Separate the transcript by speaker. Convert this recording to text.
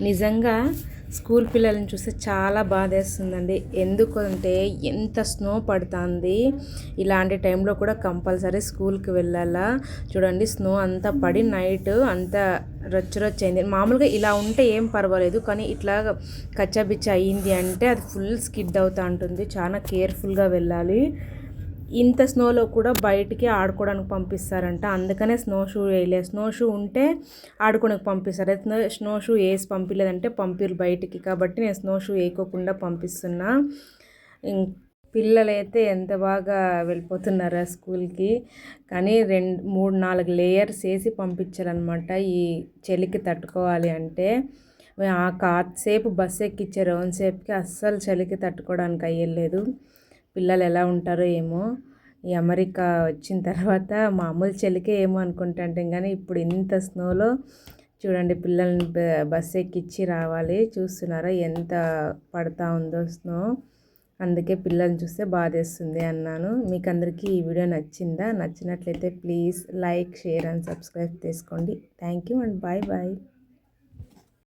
Speaker 1: నిజంగా స్కూల్ పిల్లల్ని చూస్తే చాలా బాధేస్తుందండి. ఎందుకంటే ఎంత స్నో పడుతుంది. ఇలాంటి టైంలో కూడా కంపల్సరీ స్కూల్కి వెళ్ళాలా? చూడండి స్నో అంతా పడి నైట్ అంతా రొచ్చు రొచ్చు అయింది. మామూలుగా ఇలా ఉంటే ఏం పర్వాలేదు కానీ ఇట్లా కచ్చబిచ్చ అయింది అంటే అది ఫుల్ స్కిడ్ అవుతూ ఉంటుంది. చాలా కేర్ఫుల్గా వెళ్ళాలి. ఇంత స్నోలో కూడా బయటికి ఆడుకోవడానికి పంపిస్తారంట. అందుకనే స్నో షూ వేయలేదు. స్నో షూ ఉంటే ఆడుకోవడానికి పంపిస్తారు. అయితే స్నో షూ వేసి పంపించలేదంటే పంపిరు బయటికి. కాబట్టి నేను స్నో షూ వేయకోకుండా పంపిస్తున్నా. పిల్లలైతే ఎంత బాగా వెళ్ళిపోతున్నారా స్కూల్కి? కానీ రెండు మూడు నాలుగు లేయర్స్ వేసి పంపించాలన్నమాట ఈ చలికి తట్టుకోవాలి అంటే. ఆ కాసేపు బస్సు ఎక్కిచ్చే రౌండ్ సేపుకి అస్సలు చలికి తట్టుకోవడానికి అయ్యలేదు. పిల్లలు ఎలా ఉంటారో ఏమో. ఈ అమెరికా వచ్చిన తర్వాత మామూలు చలికే ఏమో అనుకుంటాంటే కానీ ఇప్పుడు ఇంత స్నోలో చూడండి పిల్లల్ని బస్ ఎక్కిచ్చి రావాలి. చూస్తున్నారా ఎంత పడతా ఉందో స్నో. అందుకే పిల్లల్ని చూస్తే బాధేస్తుంది అన్నాను. మీకు అందరికీ ఈ వీడియో నచ్చిందా? నచ్చినట్లయితే please like share and subscribe చేసుకోండి. Thank you and bye bye.